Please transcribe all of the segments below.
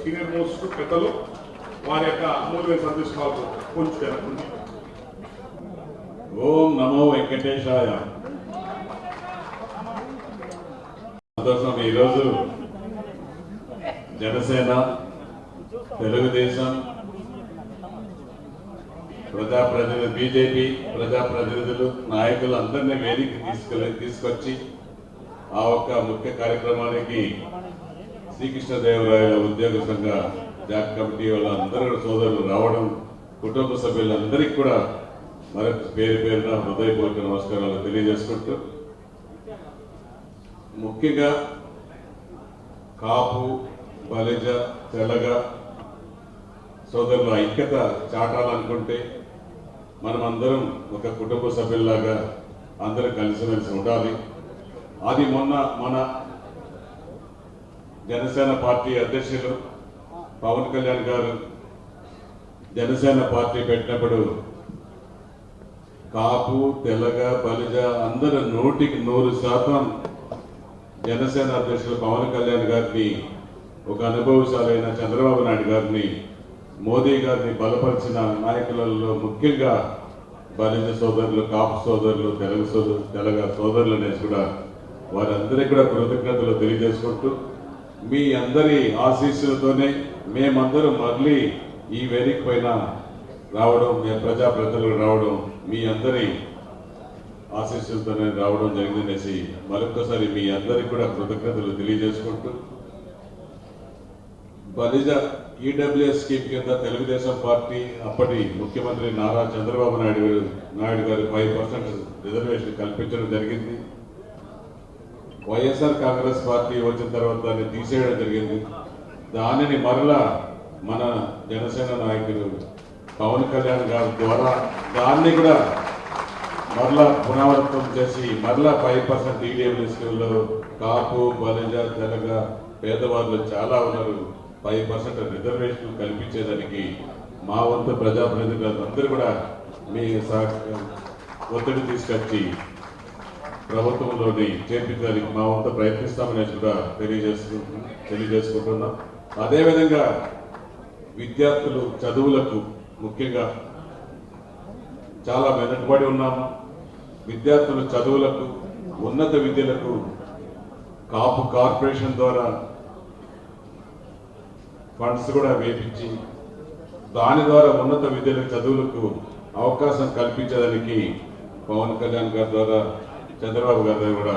Senior most పెద్దలు వారి యొక్క అమూల్యమైన సందేశాలు పొందుతారు ఓం నమో వెంకటేశాయ. సంతోషం. ఈరోజు జనసేన తెలుగుదేశం ప్రజాప్రతినిధులు బీజేపీ ప్రజాప్రతినిధులు నాయకులు అందరినీ వేదిక తీసుకెళ్ళి తీసుకొచ్చి ఆ ఒక్క ముఖ్య కార్యక్రమానికి శ్రీకృష్ణదేవరాయల ఉద్యోగ సంఘ జాక్ కమిటీ వాళ్ళందరూ కూడా సోదరులు రావడం కుటుంబ సభ్యులందరికీ కూడా మరొక పేరు పేరున హృదయపూర్వక నమస్కారాలు తెలియజేసుకుంటూ ముఖ్యంగా కాపు బలిజ తెలగ సోదరుల ఐక్యత చాటాలనుకుంటే మనమందరం ఒక కుటుంబ సభ్యుల్లాగా అందరం కలిసిమెలిసి ఉండాలి. అది మొన్న మన జనసేన పార్టీ అధ్యక్షులు పవన్ కళ్యాణ్ గారు జనసేన పార్టీ పెట్టినప్పుడు కాపు తెలగ బలిజ అందరు నూటికి నూరు శాతం జనసేన అధ్యక్షులు పవన్ కళ్యాణ్ గారిని ఒక అనుభవశాలైన చంద్రబాబు నాయుడు గారిని మోదీ గారిని బలపరిచిన నాయకులలో ముఖ్యంగా బలిజ సోదరులు కాపు సోదరులు తెలుగు సోదరు తెలగ సోదరులు అనేసి కూడా వారందరికీ కూడా కృతజ్ఞతలు తెలియజేసుకుంటూ మీ అందరి ఆశీస్సులతోనే మేమందరం మళ్ళీ ఈ వేదిక పైన రావడం మీ ప్రజాప్రతినిధులు రావడం మీ అందరి ఆశీస్సులతోనే రావడం జరిగిందనేసి మరొకసారి మీ అందరికి కూడా కృతజ్ఞతలు తెలియజేసుకుంటూ బలిజ ఈడబ్ల్యూఎస్ స్కీమ్ కింద తెలుగుదేశం పార్టీ అప్పటి ముఖ్యమంత్రి నారా చంద్రబాబు నాయుడు నాయుడు గారు ఫైవ్ పర్సెంట్ రిజర్వేషన్ కల్పించడం జరిగింది. వైఎస్ఆర్ కాంగ్రెస్ పార్టీ వచ్చిన తర్వాత దాన్ని తీసేయడం జరిగింది. దానిని మరలా మన జనసేన నాయకులు పవన్ కళ్యాణ్ గారి ద్వారా దాన్ని కూడా మరలా పునరావృతం చేసి మరలా ఫైవ్ పర్సెంట్ ఈడబ్ల్యూఎస్లో కాపు బలిజ తెలగ పేదవాళ్ళు చాలా ఉన్నారు. ఫైవ్ పర్సెంట్ రిజర్వేషన్ కల్పించేదానికి మా వంతు ప్రజాప్రతినిధులందరూ కూడా మీ సహ- ఒత్తిడి తీసుకొచ్చి ప్రభుత్వంలోని చేర్పించడానికి మా వంతు ప్రయత్నిస్తామని కూడా తెలియజేస్తు తెలియజేసుకుంటున్నాం. అదేవిధంగా విద్యార్థులు చదువులకు ముఖ్యంగా చాలా వెనుకబడి ఉన్నాము విద్యార్థులు చదువులకు ఉన్నత విద్యలకు కాపు కార్పొరేషన్ ద్వారా ఫండ్స్ కూడా వేపించి దాని ద్వారా ఉన్నత విద్యల చదువులకు అవకాశం కల్పించడానికి పవన్ కళ్యాణ్ గారి ద్వారా చంద్రబాబు గారి కూడా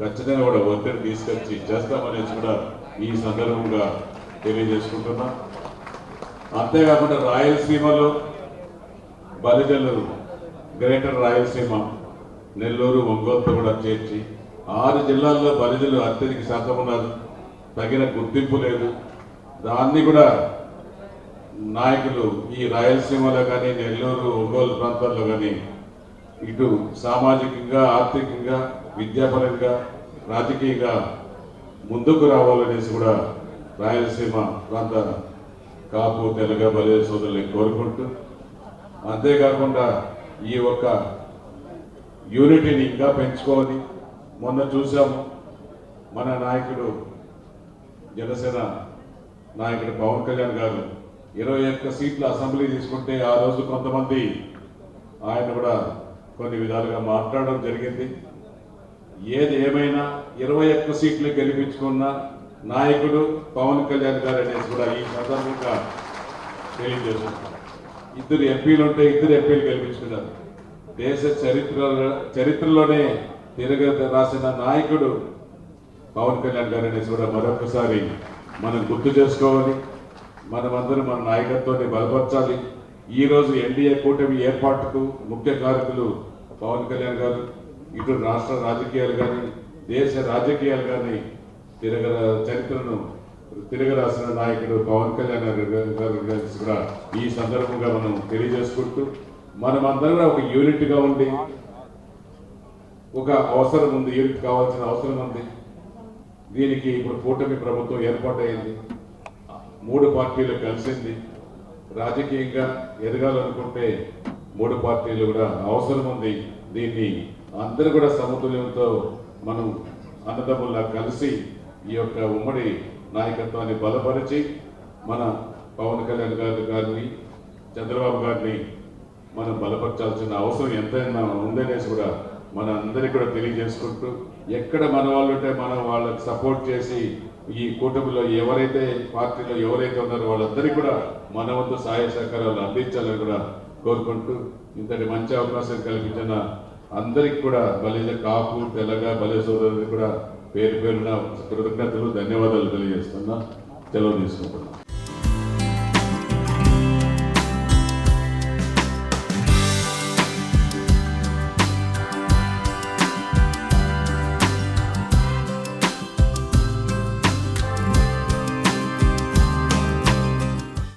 ఖచ్చితంగా కూడా ఒత్తిడి తీసుకొచ్చి చేస్తామనేసి కూడా ఈ సందర్భంగా తెలియజేసుకుంటున్నా. అంతేకాకుండా రాయలసీమలో బలిజలు గ్రేటర్ రాయలసీమ నెల్లూరు ఒంగోలుతో కూడా చేర్చి ఆరు జిల్లాల్లో బలిజలు అత్యధిక శాతం ఉన్నారు తగిన గుర్తింపు లేదు. దాన్ని కూడా నాయకులు ఈ రాయలసీమలో కానీ నెల్లూరు ఒంగోలు ప్రాంతాల్లో కానీ ఇటు సామాజికంగా ఆర్థికంగా విద్యాపరంగా రాజకీయంగా ముందుకు రావాలనేసి కూడా రాయలసీమ ప్రాంత కాపు తెలగ బలే సోదరులు కోరుకుంటూ అంతేకాకుండా ఈ ఒక్క యూనిటీని ఇంకా పెంచుకోవాలి. మొన్న చూసాము మన నాయకుడు జనసేన నాయకుడు పవన్ కళ్యాణ్ గారు ఇరవై ఒక్క సీట్లు అసెంబ్లీ తీసుకుంటే ఆ రోజు కొంతమంది ఆయన కూడా కొన్ని విధాలుగా మాట్లాడడం జరిగింది. ఏది ఏమైనా ఇరవై ఒక్క సీట్లు గెలిపించుకున్న నాయకుడు పవన్ కళ్యాణ్ గారు అనేసి కూడా ఈ సందర్భంగా తెలియజేస్తున్నారు. ఇద్దరు ఎంపీలు ఉంటే ఇద్దరు ఎంపీలు గెలిపించుకున్నారు. దేశ చరిత్ర చరిత్రలోనే తిరగ రాసిన నాయకుడు పవన్ కళ్యాణ్ గారు అనేసి కూడా మరొకసారి మనం గుర్తు చేసుకోవాలి. మనమందరం మన నాయకత్వాన్ని బలపరచాలి. ఈ రోజు ఎన్డీఏ కూటమి ఏర్పాటుకు ముఖ్య కారకులు పవన్ కళ్యాణ్ గారు ఇటు రాష్ట్ర రాజకీయాలు కానీ దేశ రాజకీయాలు కానీ తిరగ చరిత్రను తిరగరాసిన నాయకుడు పవన్ కళ్యాణ్ గారు గారు కూడా ఈ సందర్భంగా మనం తెలియజేసుకుంటూ మనమందరం కూడా ఒక యూనిట్గా ఉండి ఒక అవసరం ఉంది యూనిట్ కావాల్సిన అవసరం ఉంది. దీనికి ఇప్పుడు కూటమి ప్రభుత్వం ఏర్పాటైంది. మూడు పార్టీలు కలిసింది. రాజకీయంగా ఎదగాలనుకుంటే మూడు పార్టీలు కూడా అవసరం ఉంది. దీన్ని అందరూ కూడా సమతుల్యంతో మనం అన్నదమ్ముల్లా కలిసి ఈ యొక్క ఉమ్మడి నాయకత్వాన్ని బలపరిచి మన పవన్ కళ్యాణ్ గారి గారిని చంద్రబాబు గారిని మనం బలపరచాల్సిన అవసరం ఎంతైనా ఉందనేసి కూడా మన అందరికీ కూడా తెలియజేసుకుంటూ ఎక్కడ మన వాళ్ళు ఉంటే మనం వాళ్ళకి సపోర్ట్ చేసి ఈ కూటమిలో ఎవరైతే పార్టీలో ఎవరైతే ఉన్నారో వాళ్ళందరికీ కూడా మన వంతు సహాయ సహకారాలు అందించాలని కూడా కోరుకుంటూ ఇంతటి మంచి అవకాశం కల్పించిన అందరికి కూడా బలిజ కాపు తెలగ బలి సోదరులకు కూడా పేరు పేరున కృతజ్ఞతలు ధన్యవాదాలు తెలియజేస్తున్నా. సెలవు తీసుకుంటున్నాను